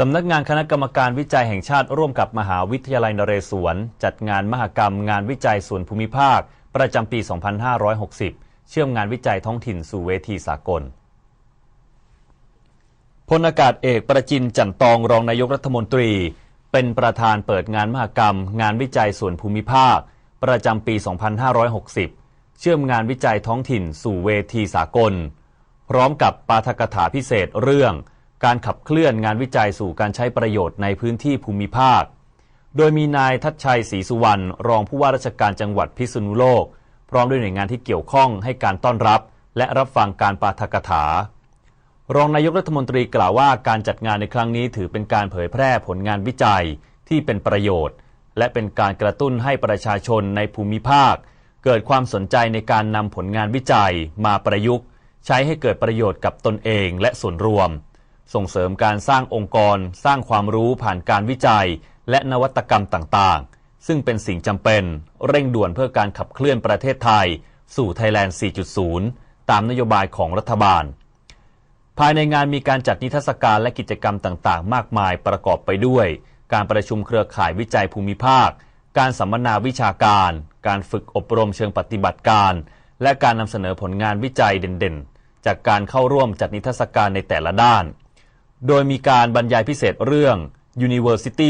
สำนักงานคณะกรรมการวิจัยแห่งชาติร่วมกับมหาวิทยาลัยนเรศวร จัดงานมหกรรม งานวิจัยส่วนภูมิภาค ประจำปี 2560 เชื่อมงานวิจัยท้องถิ่นสู่เวทีสากลพลอากาศเอกประจินจันตองรองนายกรัฐมนตรี เป็นประธานเปิดงานมหกรรม งานวิจัยส่วนภูมิภาค ประจำปี 2560 เชื่อมงานวิจัยท้องถิ่นสู่เวทีสากล พร้อมกับปาฐกถาพิเศษเรื่อง การขับเคลื่อนงานวิจัยสู่การใช้ประโยชน์ในพื้นที่ภูมิภาค โดยมีนายทัชชัยศรีสุวรรณรองผู้ว่าราชการจังหวัดพิษณุโลก พร้อมด้วยหน่วยงานที่เกี่ยวข้องให้การต้อนรับ และรับฟังการปาฐกถา รองนายกรัฐมนตรีกล่าวว่าการจัดงานในครั้งนี้ถือเป็นการเผยแพร่ผลงานวิจัยที่เป็นประโยชน์ และเป็นการกระตุ้นให้ประชาชนในภูมิภาค เกิดความสนใจในการนำผลงานวิจัยมาประยุกต์ ใช้ให้เกิดประโยชน์กับตนเองและส่วนรวม ส่งเสริมการสร้างองค์กร สร้างความรู้ผ่านการวิจัย และนวัตกรรมต่างๆ ซึ่งเป็นสิ่งจำเป็น เร่งด่วนเพื่อการขับเคลื่อนประเทศไทย สู่ไทยแลนด์ 4.0 ตามนโยบายของรัฐบาล ภายในงานมีการจัดนิทรรศการและกิจกรรมต่างๆ มากมายประกอบไปด้วย การประชุมเครือข่ายวิจัยภูมิภาค การสัมมนาวิชาการ การฝึกอบรมเชิงปฏิบัติการ และการนำเสนอผลงานวิจัยเด่นๆ จากการเข้าร่วมจัดนิทรรศการในแต่ละด้าน โดยมีการบรรยายพิเศษเรื่อง University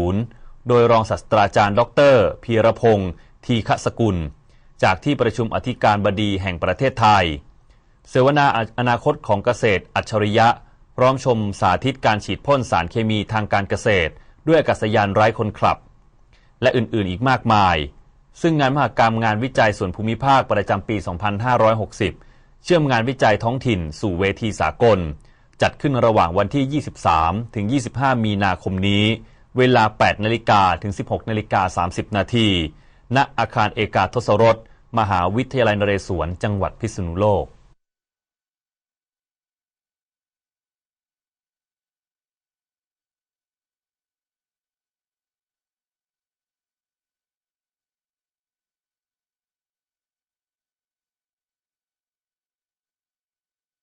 4.0 โดยรองศาสตราจารย์ ดรพีรพงศ์ทีฆสกุล จากที่ประชุมอธิการบดีแห่งประเทศไทย เสวนาอนาคตของเกษตรอัจฉริยะ พร้อมชมสาธิตการฉีดพ่นสารเคมีทางการเกษตร ด้วยอากาศยานไร้คนขับ และอื่นๆอีกมากมาย ซึ่งงานมหกรรมงานวิจัยส่วนภูมิภาคประจำปี 2560 เชื่อมงานวิจัยท้องถิ่นสู่เวทีสากล จัดขึ้นระหว่างวันที่ 23 ถึง 25 มีนาคมนี้ เวลา 8 นาฬิกาถึง 16 นาฬิกา 30 นาที ณ อาคารเอกาทศรส มหาวิทยาลัยนเรศวร จังหวัดพิษณุโลก